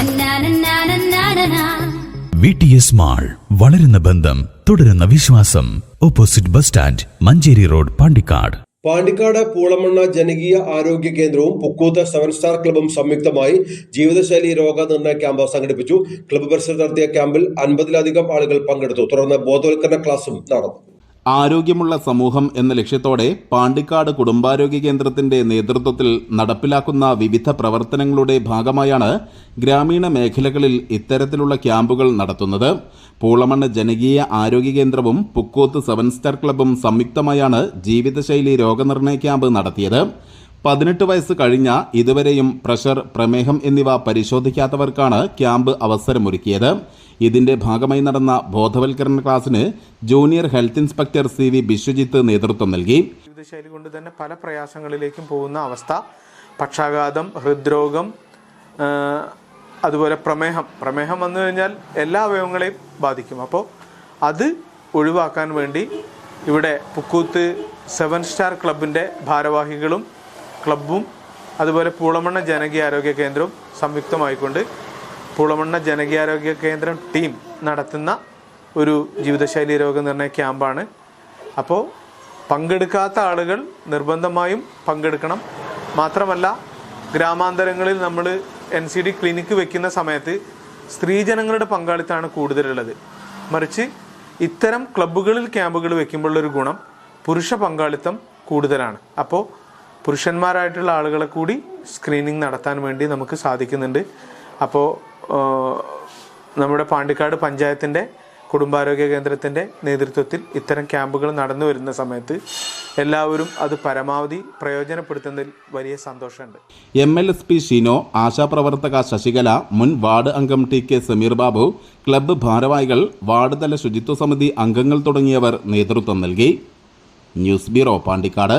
നന്നാനന്നാനന്നാനനാ. V T S mall വളരുന്ന ബന്ധം തുടരുന്ന വിശ്വാസം. Opposite bus stand Manjeri road Pandikkad. Pandikkad Poolamanna ജനകീയ ആരോഗ്യ കേന്ദ്രവും പുക്കൂത്ത് സെവൻ സ്റ്റാർ ക്ലബും സംയുക്തമായി ജീവിതശൈലി രോഗനിർണയ ക്യാമ്പ് സംഘടിപ്പിച്ചു. ക്ലബ്ബ് പരിസരത്ത് നടത്തിയ ക്യാമ്പിൽ അൻപതിലധികം ആളുകൾ പങ്കെടുത്തു. തുടർന്ന് ബോധവൽക്കരണ ക്ലാസും നടന്നു. ആരോഗ്യമുള്ള സമൂഹം എന്ന ലക്ഷ്യത്തോടെ പാണ്ടിക്കാട് കുടുംബാരോഗ്യ കേന്ദ്രത്തിന്റെ നേതൃത്വത്തിൽ നടപ്പിലാക്കുന്ന വിവിധ പ്രവർത്തനങ്ങളുടെ ഭാഗമായാണ് ഗ്രാമീണ മേഖലകളിൽ ഇത്തരത്തിലുള്ള ക്യാമ്പുകൾ നടത്തുന്നത്. പൂളമണ്ണ് ജനകീയ ആരോഗ്യ കേന്ദ്രവും പുക്കോത്ത് സെവൻ സ്റ്റാർ ക്ലബും സംയുക്തമായാണ് ജീവിതശൈലി രോഗനിർണയ ക്യാമ്പ് നടത്തിയത്. പതിനെട്ട് വയസ്സ് കഴിഞ്ഞ ഇതുവരെയും പ്രഷർ പ്രമേഹം എന്നിവ പരിശോധിക്കാത്തവർക്കാണ് ക്യാമ്പ് അവസരമൊരുക്കിയത്. ഇതിന്റെ ഭാഗമായി നടന്ന ബോധവൽക്കരണ ക്ലാസ്സിന് junior health inspector C V Biswajith നേതൃത്വം നൽകി. ജീവിതശൈലി കൊണ്ട് തന്നെ പല പ്രയാസങ്ങളിലേക്കും പോകുന്ന അവസ്ഥ. പക്ഷാഘാതം ഹൃദ്രോഗം അതുപോലെ പ്രമേഹം. പ്രമേഹം വന്നു കഴിഞ്ഞാൽ എല്ലാ അവയവങ്ങളെയും ബാധിക്കും. അപ്പോൾ അത് ഒഴിവാക്കാൻ വേണ്ടി ഇവിടെ പുക്കൂത്ത് സെവൻ സ്റ്റാർ ക്ലബിന്റെ ഭാരവാഹികളും ക്ലബും അതുപോലെ പൂളമണ്ണ ജനകീയ ആരോഗ്യ കേന്ദ്രവും സംയുക്തമായിക്കൊണ്ട് പൂളമണ്ണ ജനകീയ ആരോഗ്യ കേന്ദ്രം ടീം നടത്തുന്ന ഒരു ജീവിതശൈലി രോഗനിർണയ ക്യാമ്പാണ്. അപ്പോൾ പങ്കെടുക്കാത്ത ആളുകൾ നിർബന്ധമായും പങ്കെടുക്കണം. മാത്രമല്ല ഗ്രാമാന്തരങ്ങളിൽ നമ്മൾ എൻ സി ഡി ക്ലിനിക്ക് വെക്കുന്ന സമയത്ത് സ്ത്രീജനങ്ങളുടെ പങ്കാളിത്തമാണ് കൂടുതലുള്ളത്. മറിച്ച് ഇത്തരം ക്ലബ്ബുകളിൽ ക്യാമ്പുകൾ വെക്കുമ്പോഴുള്ളൊരു ഗുണം പുരുഷ പങ്കാളിത്തം കൂടുതലാണ്. അപ്പോൾ പുരുഷന്മാരായിട്ടുള്ള ആളുകളെ കൂടി സ്ക്രീനിങ് നടത്താൻ വേണ്ടി നമുക്ക് സാധിക്കുന്നുണ്ട്. അപ്പോൾ നമ്മുടെ പാണ്ടിക്കാട് പഞ്ചായത്തിന്റെ കുടുംബാരോഗ്യ കേന്ദ്രത്തിന്റെ നേതൃത്വത്തിൽ ഇത്തരം ക്യാമ്പുകൾ നടന്നു വരുന്ന സമയത്ത് എല്ലാവരും അത് പരമാവധി പ്രയോജനപ്പെടുത്തുന്നതിൽ വലിയ സന്തോഷമുണ്ട്. M L S P Shino ആശാപ്രവർത്തക Sasikala മുൻ വാർഡ് അംഗം T K Sameer Babu club ഭാരവാഹികൾ വാർഡ് തല ശുചിത്വ സമിതി അംഗങ്ങൾ തുടങ്ങിയവർ നേതൃത്വം നൽകി. News bureau Pandikkad.